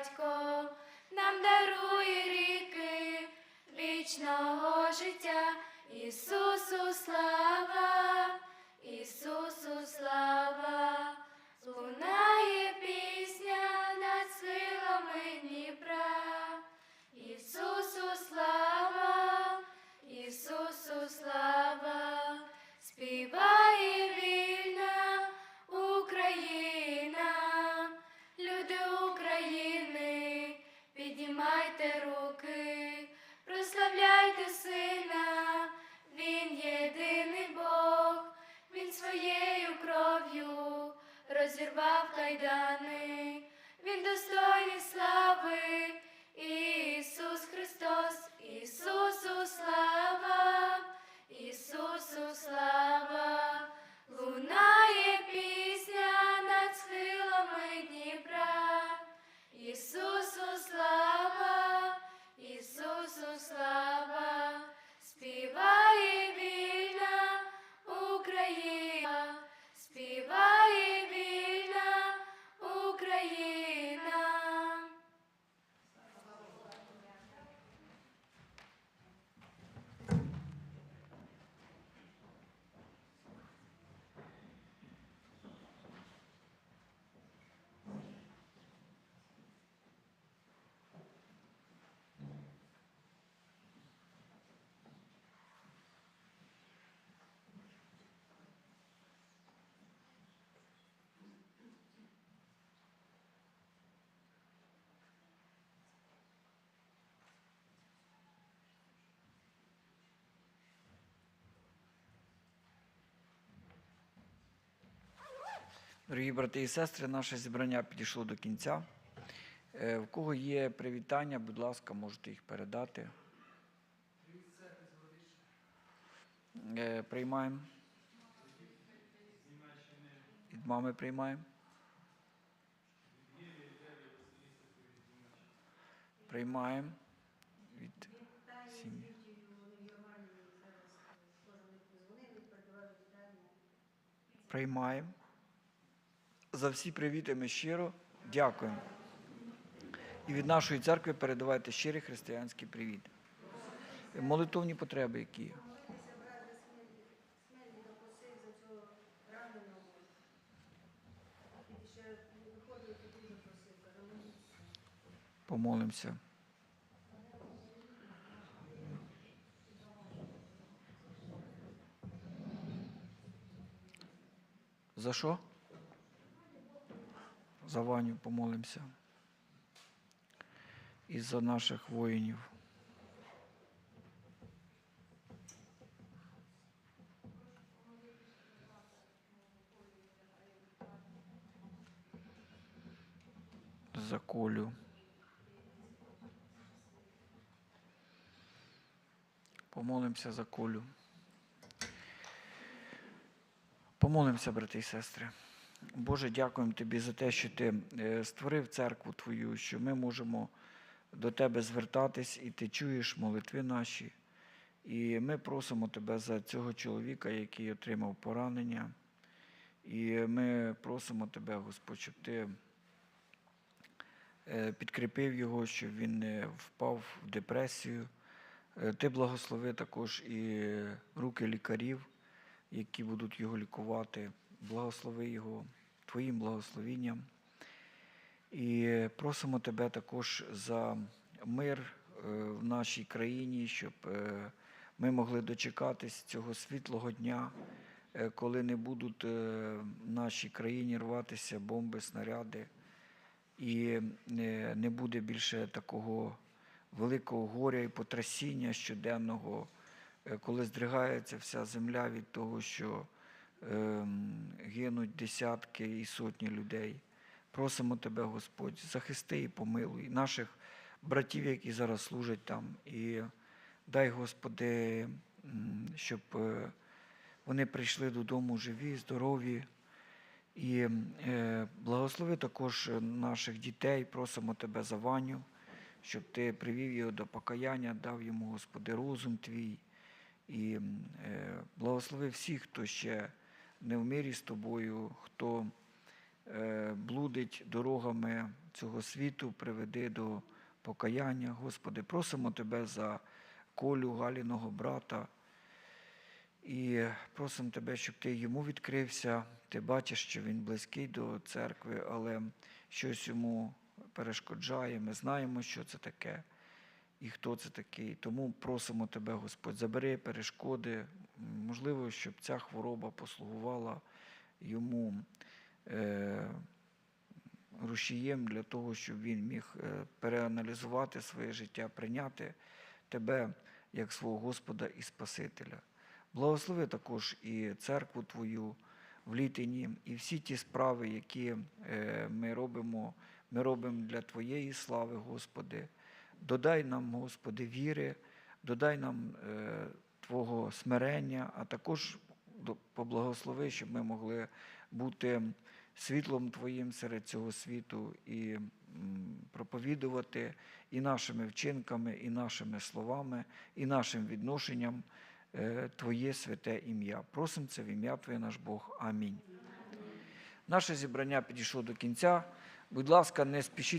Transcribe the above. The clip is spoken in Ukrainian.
батько розірвав кайдани, він достойний слави. Дорогі брати і сестри, наше зібрання підійшло до кінця. Е, В кого є привітання, будь ласка, можете їх передати. Е, Приймаємо. Від мами приймаємо. Приймаємо. Від сім'ї. Приймаємо. За всі привіти ми щиро дякуємо. І від нашої церкви передавайте щирий християнський привіт. Молитовні потреби, які є. Просив за цього раненого. І ще виходив, і дуже просив, каже, моліться. Помолимося. За що? За Ваню помолимося. І за наших воїнів. За Колю. Помолимося за Колю. Помолимося, брати і сестри. Боже, дякуємо Тобі за те, що Ти е, створив церкву Твою, що ми можемо до Тебе звертатись, і Ти чуєш молитви наші. І ми просимо Тебе за цього чоловіка, який отримав поранення. І ми просимо Тебе, Господь, щоб Ти е, підкріпив його, щоб він не впав в депресію. Е, Ти благослови також і руки лікарів, які будуть його лікувати. Благослови його Твоїм благословінням. І просимо Тебе також за мир е, в нашій країні, щоб е, ми могли дочекатись цього світлого дня, е, коли не будуть в нашій країні рватися бомби, снаряди, і не буде більше такого великого горя і потрясіння щоденного, коли здригається вся земля від того, що гинуть десятки і сотні людей. Просимо Тебе, Господь, захисти і помилуй наших братів, які зараз служать там. І дай, Господи, щоб е, вони прийшли додому живі, здорові. І е, благослови також наших дітей, просимо Тебе за Ваню, щоб ти привів його до покаяння, дав йому, Господи, розум твій. І е, благослови всіх, хто ще не в мирі з тобою, хто е, блудить дорогами цього світу, приведи до покаяння. Господи, просимо Тебе за колю Галіного брата. І просимо Тебе, щоб ти йому відкрився. Ти бачиш, що він близький до церкви, але щось йому перешкоджає. Ми знаємо, що це таке і хто це такий. Тому просимо Тебе, Господь, забери перешкоди. Можливо, щоб ця хвороба послугувала йому е, рушієм для того, щоб він міг е, переаналізувати своє життя, прийняти Тебе як свого Господа і Спасителя. Благослови також і церкву Твою в літині, і всі ті справи, які е, ми робимо, ми робимо для Твоєї слави, Господи. Додай нам, Господи, віри, додай нам е, Твого смирення, а також поблагослови, щоб ми могли бути світлом Твоїм серед цього світу і проповідувати і нашими вчинками, і нашими словами, і нашим відношенням е, Твоє святе ім'я. Просимо це в ім'я Твоє наш Бог. Амінь. Наше зібрання підійшло до кінця. Будь ласка, не спішіть